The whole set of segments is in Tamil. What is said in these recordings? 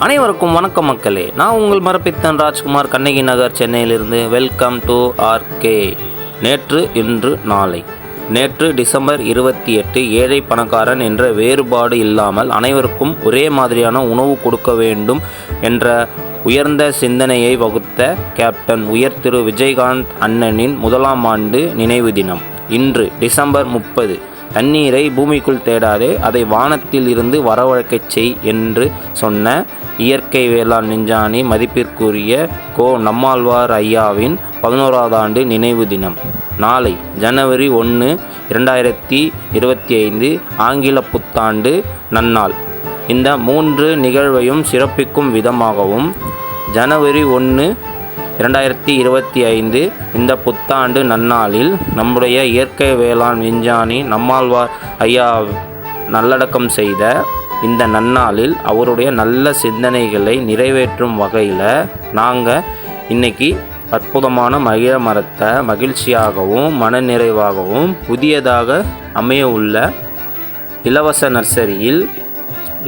அனைவருக்கும் வணக்கம் மக்களே. நான் உங்கள் மரப்பித்தன் ராஜ்குமார் கண்ணகி நகர் சென்னையிலிருந்து வெல்கம் டு ஆர்கே. நேற்று இன்று நாளை. நேற்று டிசம்பர் இருபத்தி எட்டு ஏழை பணக்காரன் என்ற வேறுபாடு இல்லாமல் அனைவருக்கும் ஒரே மாதிரியான உணவு கொடுக்க வேண்டும் என்ற உயர்ந்த சிந்தனையை வகுத்த கேப்டன் உயர் திரு. விஜயகாந்த் அண்ணனின் முதலாம் ஆண்டு நினைவு தினம். இன்று டிசம்பர் முப்பது தண்ணீரை பூமிக்குள் தேடாதே அதை வானத்தில் இருந்து வரவழைக்கச் செய் என்று சொன்ன இயற்கை வேளாண் விஞ்ஞானி மதிப்பிற்குரிய கோ நம்மாழ்வார் ஐயாவின் பதினோராவது ஆண்டு நினைவு தினம். நாளை ஜனவரி ஒன்று இரண்டாயிரத்தி இருபத்தி ஐந்து ஆங்கில புத்தாண்டு நன்னாள். இந்த மூன்று நிகழ்வையும் சிறப்பிக்கும் விதமாகவும் ஜனவரி ஒன்று இரண்டாயிரத்தி இருபத்தி ஐந்து இந்த புத்தாண்டு நன்னாளில் நம்முடைய இயற்கை வேளாண் விஞ்ஞானி நம்மாழ்வார் ஐயா நல்லடக்கம் செய்த இந்த நன்னாளில் அவருடைய நல்ல சிந்தனைகளை நிறைவேற்றும் வகையில் நாங்கள் இன்னைக்கு அற்புதமான மகிழ மரத்தை மகிழ்ச்சியாகவும் மனநிறைவாகவும் புதியதாக அமைய உள்ள இலவச நர்சரியில்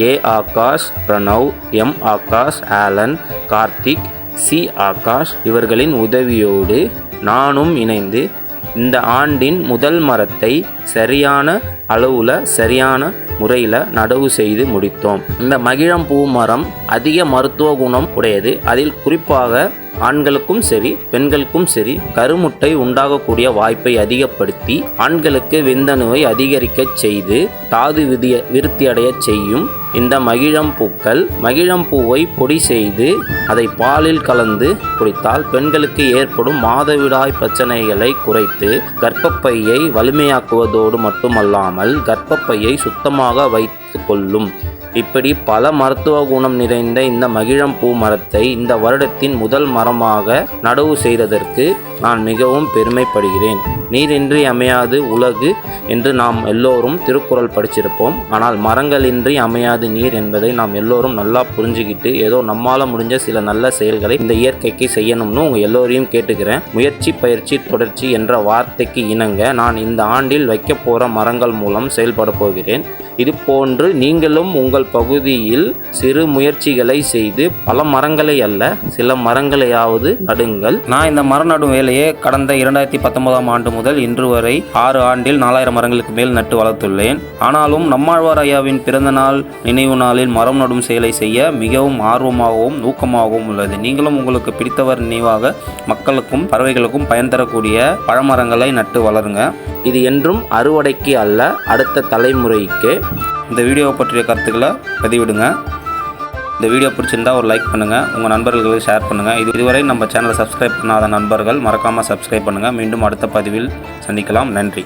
A Akash Pranav M Akash Alan Karthik C. Akash இவர்களின் உதவியோடு நானும் இணைந்து இந்த ஆண்டின் முதல் மரத்தை சரியான அளவில் சரியான முறையில் நடவு செய்து முடித்தோம். இந்த மகிழம் பூ மரம் அதிக மருத்துவ குணம் உடையது. அதில் குறிப்பாக ஆண்களுக்கும் சரி பெண்களுக்கும் சரி கருமுட்டை உண்டாகக்கூடிய வாய்ப்பை அதிகப்படுத்தி ஆண்களுக்கு விந்தணுவை அதிகரிக்கச் செய்து தாது விதிய விருத்தியடையச் செய்யும் இந்த மகிழம் பூக்கள் மகிழம்பூவை பொடி செய்து அதை பாலில் கலந்து குடித்தால் பெண்களுக்கு ஏற்படும் மாதவிடாய் பிரச்சனைகளை குறைத்து கர்ப்பப்பையை வலிமையாக்குவதோடு மட்டுமல்லாமல் கர்ப்பப்பையை சுத்தமாக வைத்து கொள்ளும். இப்படி பல மருத்துவ குணம் நிறைந்த இந்த மகிழம்பூ மரத்தை இந்த வருடத்தின் முதல் மரமாக நடவு செய்ததற்கு நான் மிகவும் பெருமைப்படுகிறேன். நீரின்றி அமையாது உலகு என்று நாம் எல்லோரும் திருக்குறள் படிச்சிருப்போம். ஆனால் மரங்களின்றி அமையாது நீர் என்பதை நாம் எல்லோரும் நல்லா புரிஞ்சுக்கிட்டு ஏதோ நம்மால் முடிஞ்ச சில நல்ல செயல்களை இந்த இயற்கைக்கு செய்யணும்னு உங்கள் எல்லோரையும் கேட்டுக்கிறேன். முயற்சி பயிற்சி தொடர்ச்சி என்ற வார்த்தைக்கு இணங்க நான் இந்த ஆண்டில் வைக்க போகிற மரங்கள் மூலம் செயல்பட போகிறேன். இது போன்று நீங்களும் உங்கள் பகுதியில் சிறு முயற்சிகளை செய்து பல மரங்களை அல்ல சில மரங்களையாவது நடுங்கள். நான் இந்த மரம் நடும் வேலையை கடந்த இரண்டாயிரத்தி பத்தொன்பதாம் ஆண்டு முதல் இன்று வரை ஆறு ஆண்டில் நாலாயிரம் மரங்களுக்கு மேல் நட்டு வளர்த்துள்ளேன். ஆனாலும் நம்மாழ்வார் ஐயாவின் பிறந்த நாள் நினைவு நாளில் மரம் நடும் செயலை செய்ய மிகவும் ஆர்வமாகவும் ஊக்கமாகவும் உள்ளது. நீங்களும் உங்களுக்கு பிடித்தவர் நினைவாக மக்களுக்கும் பறவைகளுக்கும் பயன் தரக்கூடிய பழமரங்களை நட்டு வளருங்க. இது என்றும் அறுவடைக்கு அல்ல அடுத்த தலைமுறைக்கு. இந்த வீடியோவை பற்றிய கருத்துக்களை பதிவிடுங்க. இந்த வீடியோ பிடிச்சிருந்தா ஒரு லைக் பண்ணுங்கள் உங்கள் நண்பர்களுக்கு ஷேர் பண்ணுங்கள் இது இதுவரை நம்ம சேனலை சப்ஸ்கிரைப் பண்ணாத நண்பர்கள் மறக்காமல் சப்ஸ்கிரைப் பண்ணுங்கள் மீண்டும் அடுத்த பதிவில் சந்திக்கலாம். நன்றி.